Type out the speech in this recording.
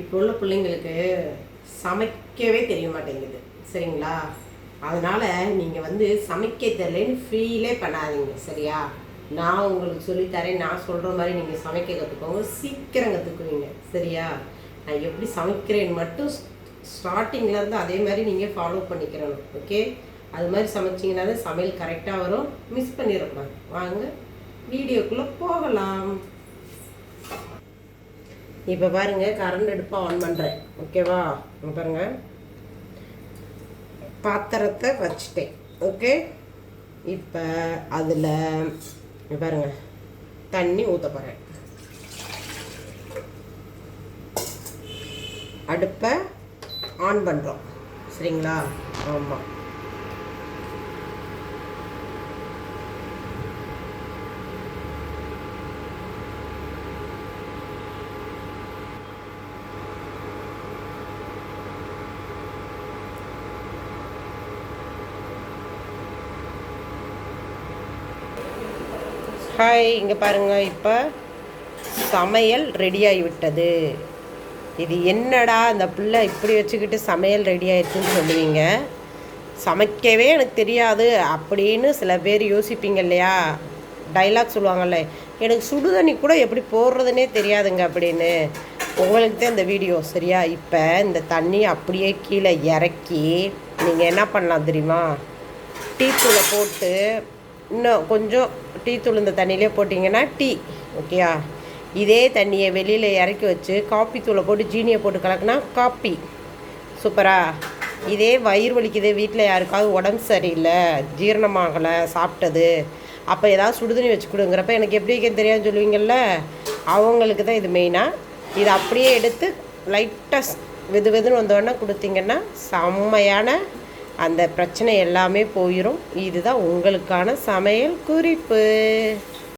இப்போ உள்ள பிள்ளைங்களுக்கு சமைக்கவே தெரிய மாட்டேங்குது. சரிங்களா? அதனால் நீங்கள் வந்து சமைக்க தெரியலன்னு ஃபீலே பண்ணாதீங்க சரியா? நான் உங்களுக்கு சொல்லித்தரேன் நான் சொல்கிற மாதிரி நீங்கள் சமைக்க கற்றுக்கோங்க சீக்கிரம் கற்றுக்குவீங்க சரியா? நான் எப்படி சமைக்கிறேன்னு மட்டும் ஸ்டார்டிங்கில் இருந்து அதே மாதிரி நீங்கள் ஃபாலோ பண்ணிக்கிறணும் ஓகே அது மாதிரி சமைச்சிங்கன்னா தான் சமையல் கரெக்டாக வரும். மிஸ் பண்ணிடக்கூடாது. வாங்க வீடியோக்குள்ளே போகலாம். இப்போ பாருங்க கரண்ட் அடுப்பை ஆன் பண்ணுறேன் ஓகேவா பாருங்கள் பாருங்க. பாத்திரத்தை வச்சுட்டேன். ஓகே இப்போ அதில் பாருங்க. தண்ணி ஊற்ற போகிறேன் அடுப்பை ஆன் பண்ணுறோம் சரிங்களா? ஆமாம் ஹாய் இங்கே பாருங்கள் இப்போ சமையல் ரெடி ஆகிவிட்டது. இது என்னடா அந்த பிள்ளை இப்படி வச்சுக்கிட்டு சமையல் ரெடி ஆயிடுச்சுன்னு சொல்லுவீங்க? சமைக்கவே எனக்கு தெரியாது அப்படின்னு சில பேர் யோசிப்பீங்க இல்லையா? டைலாக் சொல்லுவாங்கல்ல எனக்கு சுடுதண்ணி கூட எப்படி போடுறதுனே தெரியாதுங்க அப்படின்னு. உங்களுக்கு தான் இந்த வீடியோ சரியா? இப்போ இந்த தண்ணி அப்படியே கீழே இறக்கி நீங்கள் என்ன பண்ணலாம் தெரியுமா? டீ தூளை போட்டு இன்னும் கொஞ்சம் டீ துளுந்த தண்ணியிலே போட்டிங்கன்னா டீ ஓகேயா? இதே தண்ணியை வெளியில் இறக்கி வச்சு காப்பி தூளை போட்டு ஜீனியை போட்டு கலக்குனா காப்பி. சூப்பரா? இதே வயிறு வலிக்குது வீட்டில் யாருக்காவது உடம்பு சரியில்லை ஜீரணமாகலை சாப்பிட்டது அப்போ ஏதாவது சுடுதண்ணி வச்சு கொடுங்கிறப்ப எனக்கு எப்படி வைக்க தெரியாதுன்னு சொல்லுவீங்கள்ல அவங்களுக்கு தான் இது மெயினாக இதை அப்படியே எடுத்து லைட்டாக வெது வெதுன்னு வந்தோடனே கொடுத்தீங்கன்னா செம்மையான அந்த பிரச்சனை எல்லாமே போயிடும் இதுதான் உங்களுக்கான சமையல் குறிப்பு.